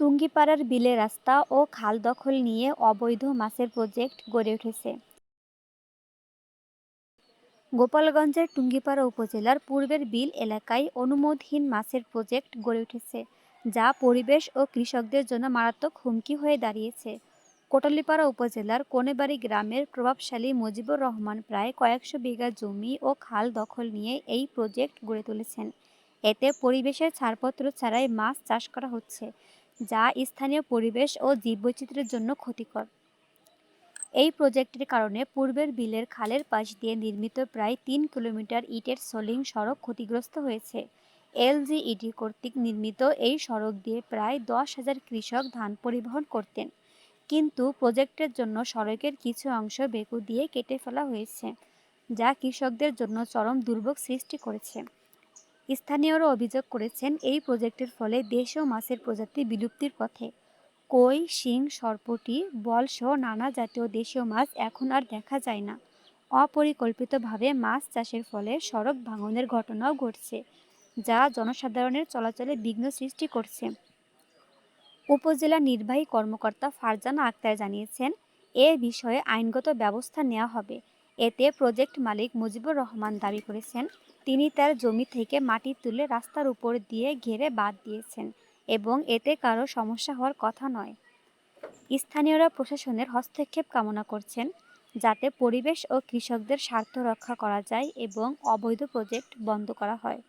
টুঙ্গিপাড়ার বিলে রাস্তা ও খাল দখল নিয়ে অবৈধ মাছের প্রজেক্ট গড়ে উঠেছে। গোপালগঞ্জের টুঙ্গিপাড়া উপজেলার পূর্বের বিল এলাকায় অনুমোদহীন মাছের প্রজেক্ট গড়ে উঠেছে, যা পরিবেশ ও কৃষকদের জন্য মারাত্মক হুমকি হয়ে দাঁড়িয়েছে। কোটালীপাড়া উপজেলার কোনেবাড়ি গ্রামের প্রভাবশালী মুজিবুর রহমান প্রায় কয়েকশো বিঘা জমি ও খাল দখল নিয়ে এই প্রজেক্ট গড়ে তুলেছেন। এতে পরিবেশের ছাড়পত্র ছাড়াই মাছ চাষ করা হচ্ছে। যা স্থানীয় পরিবেশ ও জীববৈচিত্র্যের জন্য ক্ষতিকর। এই প্রজেক্টের কারণে পূর্বের বিলের খালের পাশ দিয়ে নির্মিত প্রায় তিন কিলোমিটার ইটের সলিং সড়ক ক্ষতিগ্রস্ত হয়েছে। এলজিইডি কর্তৃক নির্মিত এই সড়ক দিয়ে প্রায় দশ হাজার কৃষক ধান পরিবহন করতেন। কিন্তু প্রজেক্টের জন্য সড়কের কিছু অংশ বেকু দিয়ে কেটে ফেলা হয়েছে, যা কৃষকদের জন্য চরম দুর্ভোগ সৃষ্টি করেছে। স্থানীয়রা অভিযোগ করেছেন, এই প্রজেক্টের ফলে দেশীয় মাছের প্রজাতি বিলুপ্তির পথে। কই, শিং, সরপটি বলসহ নানা জাতীয় দেশীয় মাছ এখন আর দেখা যায় না। অপরিকল্পিতভাবে মাছ চাষের ফলে সড়ক ভাঙনের ঘটনাও ঘটছে, যা জনসাধারণের চলাচলে বিঘ্ন সৃষ্টি করছে। উপজেলা নির্বাহী কর্মকর্তা ফারজানা আক্তার জানিয়েছেন, এ বিষয়ে আইনগত ব্যবস্থা নেওয়া হবে। এতে প্রজেক্ট মালিক মুজিবুর রহমান দাবি করেছেন, তিনি তার জমি থেকে মাটি তুলে রাস্তার উপর দিয়ে ঘেরে বাদ দিয়েছেন এবং এতে কারও সমস্যা হওয়ার কথা নয়। স্থানীয়রা প্রশাসনের হস্তক্ষেপ কামনা করছেন যাতে পরিবেশ ও কৃষকদের স্বার্থ রক্ষা করা যায় এবং অবৈধ প্রজেক্ট বন্ধ করা হয়।